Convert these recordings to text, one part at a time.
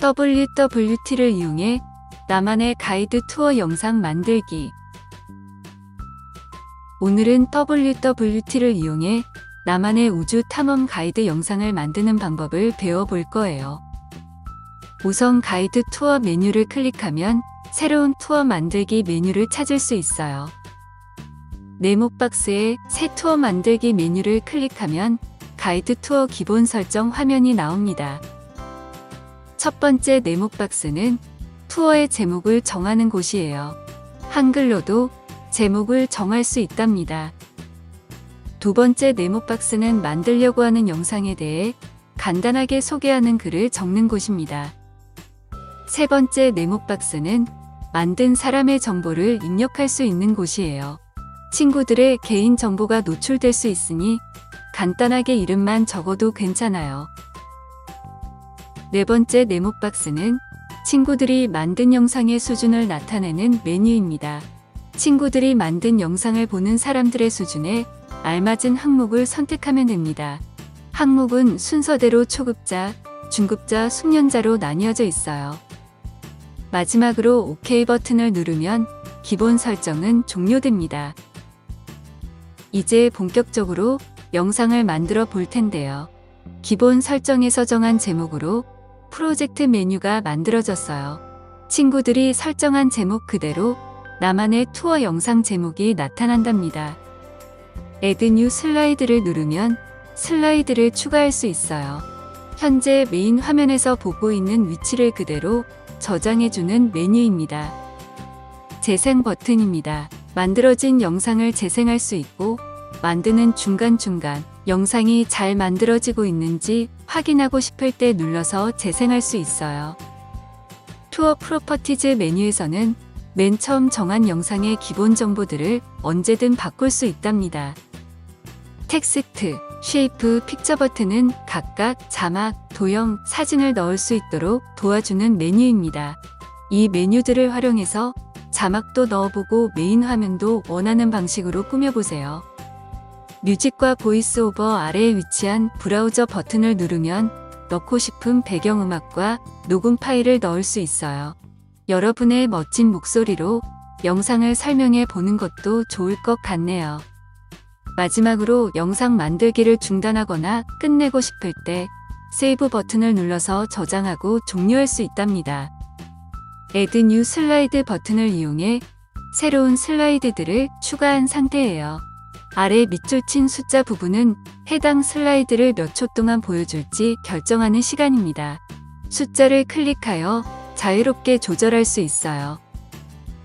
WWT를 이용해 나만의 가이드 투어 영상 만들기. 오늘은 WWT를 이용해 나만의 우주 탐험 가이드 영상을 만드는 방법을 배워볼 거예요. 우선 가이드 투어 메뉴를 클릭하면 새로운 투어 만들기 메뉴를 찾을 수 있어요. 네모 박스에 새 투어 만들기 메뉴를 클릭하면 가이드 투어 기본 설정 화면이 나옵니다. 첫 번째 네모 박스는 투어의 제목을 정하는 곳이에요. 한글로도 제목을 정할 수 있답니다. 두 번째 네모 박스는 만들려고 하는 영상에 대해 간단하게 소개하는 글을 적는 곳입니다. 세 번째 네모 박스는 만든 사람의 정보를 입력할 수 있는 곳이에요. 친구들의 개인 정보가 노출될 수 있으니 간단하게 이름만 적어도 괜찮아요. 네 번째 네모 박스는 친구들이 만든 영상의 수준을 나타내는 메뉴입니다. 친구들이 만든 영상을 보는 사람들의 수준에 알맞은 항목을 선택하면 됩니다. 항목은 순서대로 초급자, 중급자, 숙련자로 나뉘어져 있어요. 마지막으로 OK 버튼을 누르면 기본 설정은 종료됩니다. 이제 본격적으로 영상을 만들어 볼 텐데요. 기본 설정에서 정한 제목으로 프로젝트 메뉴가 만들어졌어요. 친구들이 설정한 제목 그대로 나만의 투어 영상 제목이 나타난답니다. Add New 슬라이드를 누르면 슬라이드를 추가할 수 있어요. 현재 메인 화면에서 보고 있는 위치를 그대로 저장해주는 메뉴입니다. 재생 버튼입니다. 만들어진 영상을 재생할 수 있고 만드는 중간중간 영상이 잘 만들어지고 있는지 확인하고 싶을 때 눌러서 재생할 수 있어요. 투어 프로퍼티즈 메뉴에서는 맨 처음 정한 영상의 기본 정보들을 언제든 바꿀 수 있답니다. 텍스트, 쉐이프, 픽처 버튼은 각각 자막, 도형, 사진을 넣을 수 있도록 도와주는 메뉴입니다. 이 메뉴들을 활용해서 자막도 넣어보고 메인 화면도 원하는 방식으로 꾸며보세요. 뮤직과 보이스 오버 아래에 위치한 브라우저 버튼을 누르면 넣고 싶은 배경음악과 녹음 파일을 넣을 수 있어요. 여러분의 멋진 목소리로 영상을 설명해 보는 것도 좋을 것 같네요. 마지막으로 영상 만들기를 중단하거나 끝내고 싶을 때 세이브 버튼을 눌러서 저장하고 종료할 수 있답니다. Add 슬라이드 버튼을 이용해 새로운 슬라이드들을 추가한 상태예요. 아래 밑줄 친 숫자 부분은 해당 슬라이드를 몇 초 동안 보여줄지 결정하는 시간입니다. 숫자를 클릭하여 자유롭게 조절할 수 있어요.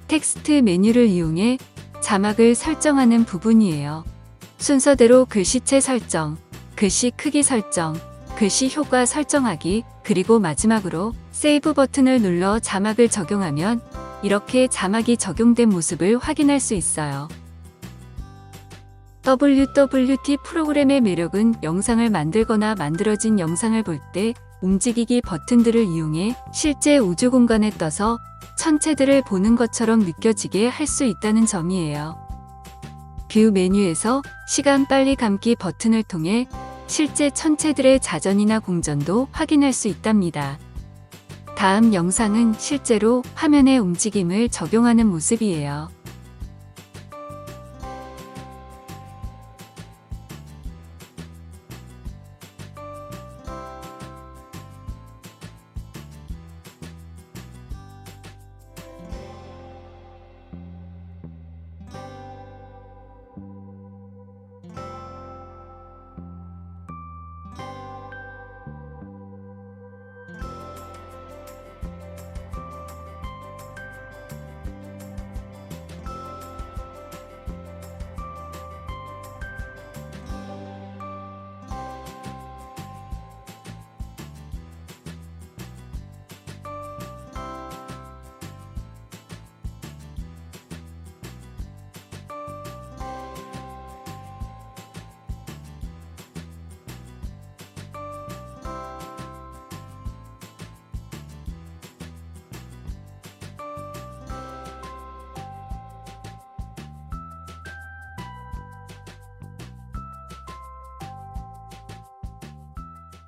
텍스트 메뉴를 이용해 자막을 설정하는 부분이에요. 순서대로 글씨체 설정, 글씨 크기 설정, 글씨 효과 설정하기, 그리고 마지막으로 세이브 버튼을 눌러 자막을 적용하면 이렇게 자막이 적용된 모습을 확인할 수 있어요. WWT 프로그램의 매력은 영상을 만들거나 만들어진 영상을 볼 때 움직이기 버튼들을 이용해 실제 우주 공간에 떠서 천체들을 보는 것처럼 느껴지게 할 수 있다는 점이에요. 뷰 메뉴에서 시간 빨리 감기 버튼을 통해 실제 천체들의 자전이나 공전도 확인할 수 있답니다. 다음 영상은 실제로 화면의 움직임을 적용하는 모습이에요.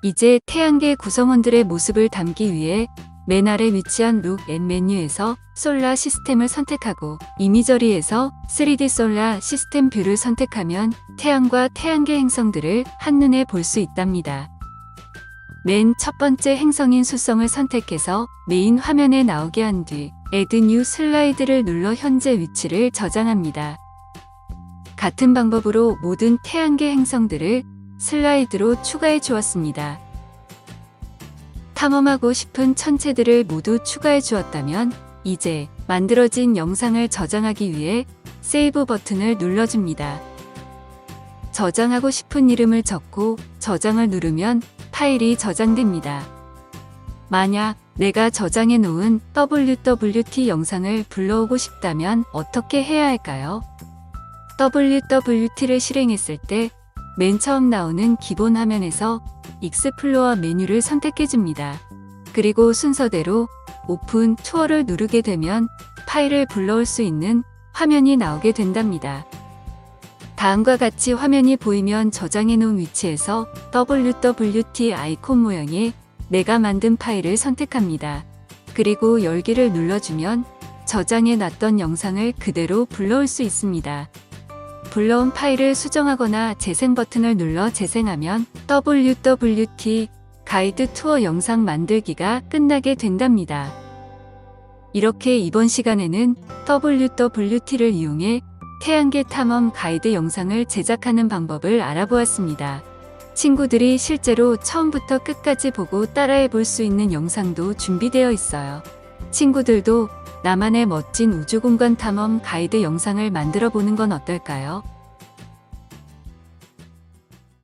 이제 태양계 구성원들의 모습을 담기 위해 맨 아래 위치한 룩 앤 메뉴에서 솔라 시스템을 선택하고 이미저리에서 3D 솔라 시스템 뷰를 선택하면 태양과 태양계 행성들을 한눈에 볼 수 있답니다. 맨 첫 번째 행성인 수성을 선택해서 메인 화면에 나오게 한 뒤 Add New 슬라이드를 눌러 현재 위치를 저장합니다. 같은 방법으로 모든 태양계 행성들을 슬라이드로 추가해 주었습니다. 탐험하고 싶은 천체들을 모두 추가해 주었다면 이제 만들어진 영상을 저장하기 위해 세이브 버튼을 눌러줍니다. 저장하고 싶은 이름을 적고 저장을 누르면 파일이 저장됩니다. 만약 내가 저장해 놓은 WWT 영상을 불러오고 싶다면 어떻게 해야 할까요? WWT를 실행했을 때 맨 처음 나오는 기본 화면에서 익스플로어 메뉴를 선택해 줍니다. 그리고 순서대로 오픈 투어를 누르게 되면 파일을 불러올 수 있는 화면이 나오게 된답니다. 다음과 같이 화면이 보이면 저장해 놓은 위치에서 WWT 아이콘 모양의 내가 만든 파일을 선택합니다. 그리고 열기를 눌러주면 저장해 놨던 영상을 그대로 불러올 수 있습니다. 불러온 파일을 수정하거나 재생 버튼을 눌러 재생하면 WWT 가이드 투어 영상 만들기가 끝나게 된답니다. 이렇게 이번 시간에는 WWT를 이용해 태양계 탐험 가이드 영상을 제작하는 방법을 알아보았습니다. 친구들이 실제로 처음부터 끝까지 보고 따라해 볼 수 있는 영상도 준비되어 있어요. 친구들도 나만의 멋진 우주공간 탐험 가이드 영상을 만들어 보는 건 어떨까요?